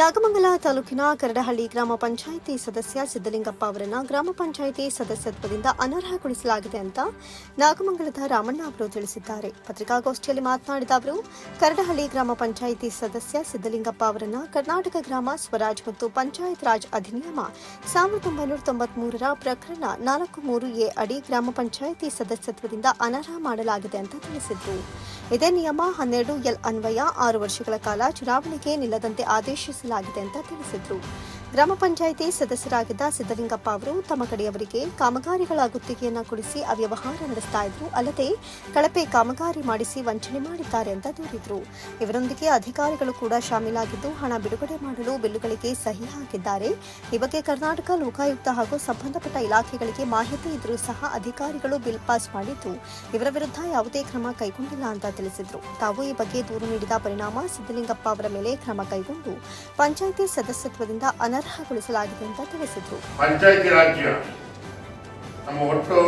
ನಾಗಮಂಗಲ ತಾಲೂಕಿನ ಕರಡಹಳ್ಳಿ ಗ್ರಾಮ ಪಂಚಾಯಿತಿ ಸದಸ್ಯ ಸಿದ್ದಲಿಂಗಪ್ಪ ಅವರನ್ನ ಗ್ರಾಮ ಪಂಚಾಯಿತಿ ಸದಸ್ಯತ್ವದಿಂದ ಅನರ್ಹಗೊಳಿಸಲಾಗಿದೆ ಅಂತ ನಾಗಮಂಗಲದ ರಾಮಣ್ಣ ಅವರು ತಿಳಿಸಿದ್ದಾರೆ. ಪತ್ರಿಕಾಗೋಷ್ಠಿಯಲ್ಲಿ ಮಾತನಾಡಿದ ಅವರು, ಕರಡಹಳ್ಳಿ ಗ್ರಾಮ ಪಂಚಾಯಿತಿ ಸದಸ್ಯ ಸಿದ್ದಲಿಂಗಪ್ಪ ಅವರನ್ನ ಕರ್ನಾಟಕ ಗ್ರಾಮ ಸ್ವರಾಜ್ ಮತ್ತು ಪಂಚಾಯತ್ ರಾಜ್ ಅಧಿನಿಯಮ ಸಾವಿರದ ಒಂಬೈನೂರ ತೊಂಬತ್ಮೂರರ ಪ್ರಕರಣ ನಾಲ್ಕು ಮೂರು ಎ ಅಡಿ ಗ್ರಾಮ ಪಂಚಾಯಿತಿ ಸದಸ್ಯತ್ವದಿಂದ ಅನರ್ಹ ಮಾಡಲಾಗಿದೆ ಅಂತ ತಿಳಿಸಿದರು. ಇದೇ ನಿಯಮ ಹನ್ನೆರಡು ಎಲ್ ಅನ್ವಯ ಆರು ವರ್ಷಗಳ ಕಾಲ ಚುನಾವಣೆಗೆ ನಿಲ್ಲದಂತೆ ಆದೇಶಿಸಲಾಗಿದೆ ಅಂತ ತಿಳಿಸಿದರು. ಗ್ರಾಮ ಪಂಚಾಯಿತಿ ಸದಸ್ಯರಾಗಿದ್ದ ಸಿದ್ದಲಿಂಗಪ್ಪ ಅವರು ತಮ್ಮ ಕಡೆಯವರಿಗೆ ಕಾಮಗಾರಿಗಳ ಗುತ್ತಿಗೆಯನ್ನು ಕೊಡಿಸಿ ಅವ್ಯವಹಾರ ನಡೆಸ್ತಾ ಇದ್ರು. ಅಲ್ಲದೆ ಕಳಪೆ ಕಾಮಗಾರಿ ಮಾಡಿಸಿ ವಂಚನೆ ಮಾಡಿದ್ದಾರೆ ಅಂತ ದೂರಿದ್ರು. ಇವರೊಂದಿಗೆ ಅಧಿಕಾರಿಗಳು ಕೂಡ ಶಾಮೀಲಾಗಿದ್ದು ಹಣ ಬಿಡುಗಡೆ ಮಾಡಲು ಬಿಲ್ಲುಗಳಿಗೆ ಸಹಿ ಹಾಕಿದ್ದಾರೆ. ಈ ಬಗ್ಗೆ ಕರ್ನಾಟಕ ಲೋಕಾಯುಕ್ತ ಹಾಗೂ ಸಂಬಂಧಪಟ್ಟ ಇಲಾಖೆಗಳಿಗೆ ಮಾಹಿತಿ ಇದ್ರೂ ಸಹ ಅಧಿಕಾರಿಗಳು ಬಿಲ್ ಪಾಸ್ ಮಾಡಿದ್ದು, ಇವರ ವಿರುದ್ಧ ಯಾವುದೇ ಕ್ರಮ ಕೈಗೊಂಡಿಲ್ಲ ಅಂತ ತಿಳಿಸಿದ್ರು. ತಾವು ಈ ಬಗ್ಗೆ ದೂರು ನೀಡಿದ ಪರಿಣಾಮ ಸಿದ್ದಲಿಂಗಪ್ಪ ಅವರ ಮೇಲೆ ಕ್ರಮ ಕೈಗೊಂಡು ಪಂಚಾಯಿತಿ ಸದಸ್ಯತ್ವದಿಂದ ಅನರ್ಹಗೊಳಿಸಲಾಗಿದೆ ಅಂತ ತಿಳಿಸಿದ್ರು. ಪಂಚಾಯತಿ ರಾಜ್ಯ ನಮ್ಮ ಒಟ್ಟು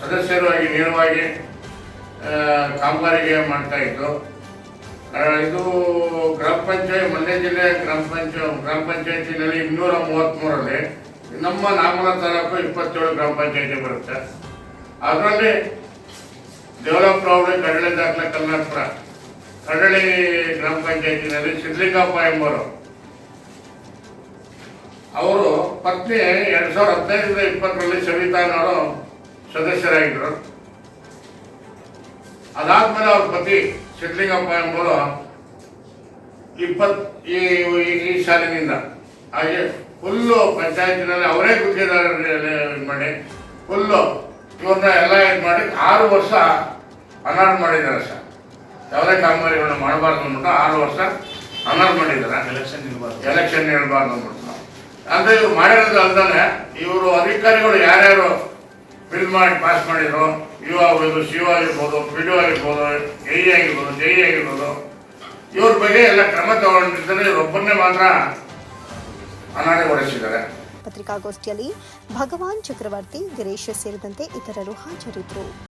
ಸದಸ್ಯರಾಗಿ ನೇರವಾಗಿ ಕಾಮಗಾರಿಗೆ ಮಾಡ್ತಾ ಇದ್ದು ಇದು ಗ್ರಾಮ ಪಂಚಾಯತ್, ಮಂಡ್ಯ ಜಿಲ್ಲೆ ಗ್ರಾಮ ಪಂಚಾಯತ್ ಗ್ರಾಮ ಪಂಚಾಯತಿನಲ್ಲಿ ಇನ್ನೂರ ಮೂವತ್ತ್ಮೂರಲ್ಲಿ ನಮ್ಮ ನಾಮಲ ತಾಲೂಕು ಇಪ್ಪತ್ತೇಳು ಗ್ರಾಮ ಪಂಚಾಯತಿ ಬರುತ್ತೆ. ಅದರಲ್ಲಿ ಡೆವಲಪ್ ಪ್ರೌಢ ಕಡಲೆ ದಾಖಲೆ ಕರ್ನಾಟಕ ಕಡಳಿ ಗ್ರಾಮ ಪಂಚಾಯತಿನಲ್ಲಿ ಸಿದ್ಲಿಂಗಪ್ಪ ಎಂಬವರು ಅವರು ಪತ್ನಿ ಎರಡು ಸಾವಿರದ ಹದಿನೈದರಿಂದ ಇಪ್ಪತ್ತರಲ್ಲಿ ಸವಿತಾ ಅನ್ನೋರು ಸದಸ್ಯರಾಗಿದ್ದರು ಅದಾದ್ಮೇಲೆ ಅವ್ರ ಪತಿ ಸಿದ್ಲಿಂಗಪ್ಪ ಎಂಬರು ಇಪ್ಪತ್ ಈ ಈ- ಸಾಲಿನಿಂದ. ಹಾಗೆ ಫುಲ್ಲು ಪಂಚಾಯತಿನಲ್ಲಿ ಅವರೇ ಗುತ್ತಿಗೆದಾರ ಇದು ಮಾಡಿ ಫುಲ್ಲು ಇವ್ರನ್ನ ಎಲ್ಲ ಇದು ಮಾಡಿ ಆರು ವರ್ಷ ಅನರ್ಹ ಮಾಡಿದ್ದಾರೆ ಸರ್. ಯಾವುದೇ ಕಾಮಗಾರಿಗಳನ್ನ ಮಾಡಬಾರ್ದು ಅಂದ್ಬಿಟ್ಟು ಆರು ವರ್ಷ ಅನರ್ಹ ಮಾಡಿದ್ದಾರೆ. ಎಲೆಕ್ಷನ್ ಇರಬಾರ್ದು. ಎಲೆಕ್ಷನ್ ಇರಬಾರ್ದು ಅಂದ್ಬಿಟ್ಟು. ಅಂದ್ರೆ ಇವ್ರು ಮಾಡಿರೋದು ಅಲ್ದಾನೆ. ಇವರು ಅಧಿಕಾರಿಗಳು ಯಾರ್ಯಾರು ಬಿಲ್ ಮಾಡಿ ಪಾಸ್ ಮಾಡಿದ್ರು, ಯು ಆಗ್ಬೋದು ಶಿವ ಆಗಿರ್ಬೋದು, ಪಿ ಡಿ ಆಗಿರ್ಬೋದು, ಎ ಆಗಿರ್ಬೋದು, ಜೈ ಆಗಿರ್ಬೋದು, ಇವ್ರ ಬಗ್ಗೆ ಎಲ್ಲ ಕ್ರಮ ತಗೊಂಡಿದ್ದಾರೆ ಇವರೊಬ್ಬರನ್ನೇ ಮಾತ್ರ ಅನಾಥಗೊಳಿಸಿದ್ದಾರೆ. ಪತ್ರಿಕಾಗೋಷ್ಠಿಯಲ್ಲಿ ಭಗವಾನ್ ಚಕ್ರವರ್ತಿ ಗಿರೀಶ್ ಸೇರಿದಂತೆ ಇತರರು ಹಾಜರಿದ್ದರು.